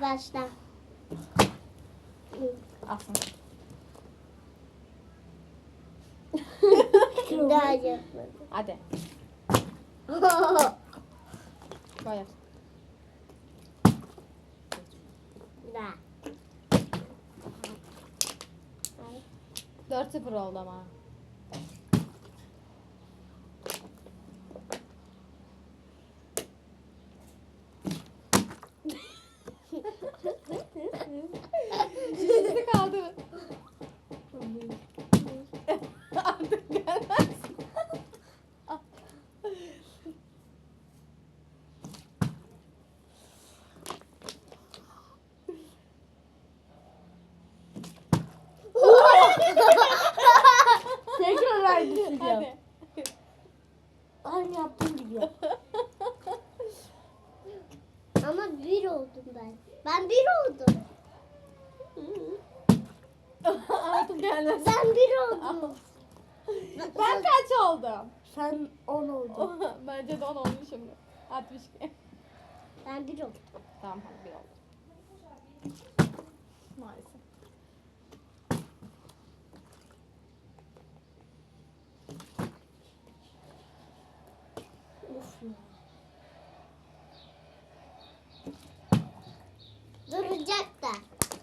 Başla. Alsın. Daha yapmadım. Hadi. Koy. Daha. 4-0 oldu ama. Şişesi kaldı. Artık gelmez. Tekrar aynı şey yap. Hadi. Aynı yaptığım gibi. Ama bir oldum ben. Ben bir oldum. Artık gelmez. Ben bir oldum. Ben kaç oldum? Sen 10 oldun. Bence de 10 olmuşum. 62. Ben bir oldum. Tamam hadi bir oldu. Maalesef. Uf ya.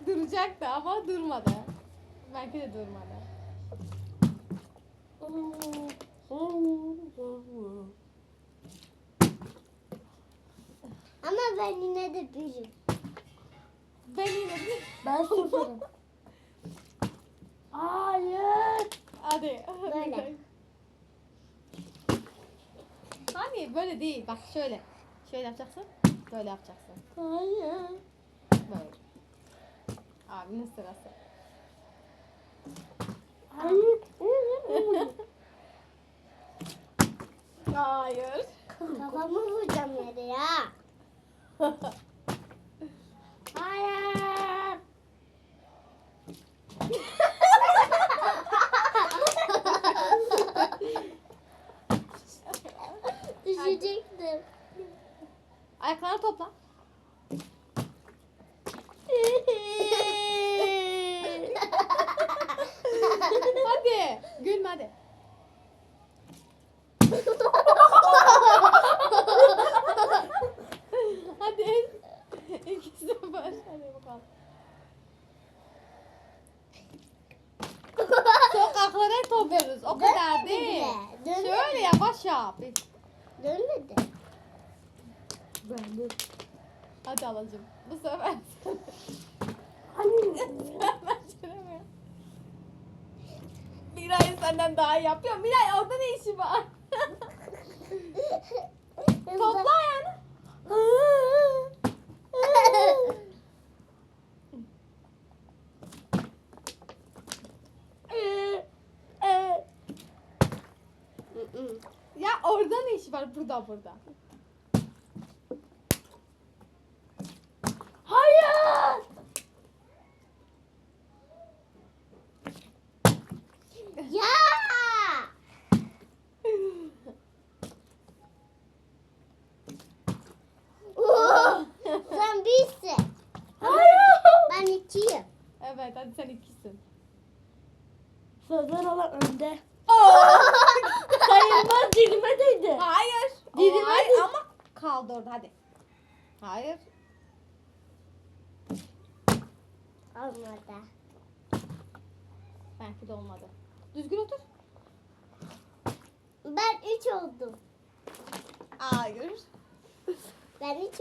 Duracak da. Ama durmadı. Belki de durmadı. Ama ben yine de birim. Ben yine de... Ben sıfırım. Hayır. Hadi. Böyle. Hani böyle değil. Bak şöyle. Şöyle yapacaksın. Böyle yapacaksın. Hayır. Böyle. Abinin sırası. Hayır. Hayır. Kafamı vuracağım yere ya. Hayır. Düşecektim. Ayaklarını topla. hadi. Gülme hadi. hadi. İkisi de var. Hadi bakalım. Sokaklara topluyoruz. O kadar değil. Şöyle yavaş yap. Dönmedi. Ben de. Hadi alacağım. Bu sefer Hayır. ben çüremiyorum. Miray senden daha iyi yapıyor. Miray orada ne işi var? Topla ayağını. Ya orada ne işi var? Burada burada. Hayır. Ya! Oh, sen birsin. Hayır. Ben ikiyim. Evet hadi sen ikisin. Sözler olan önde. Sayılmaz dilime değdi. Hayır. Dilime Hayır değil. ama kaldı orada hadi. Hayır. Olmadı. Belki de olmadı. Düzgün otur. Ben üç oldum. Hayır. Ben üç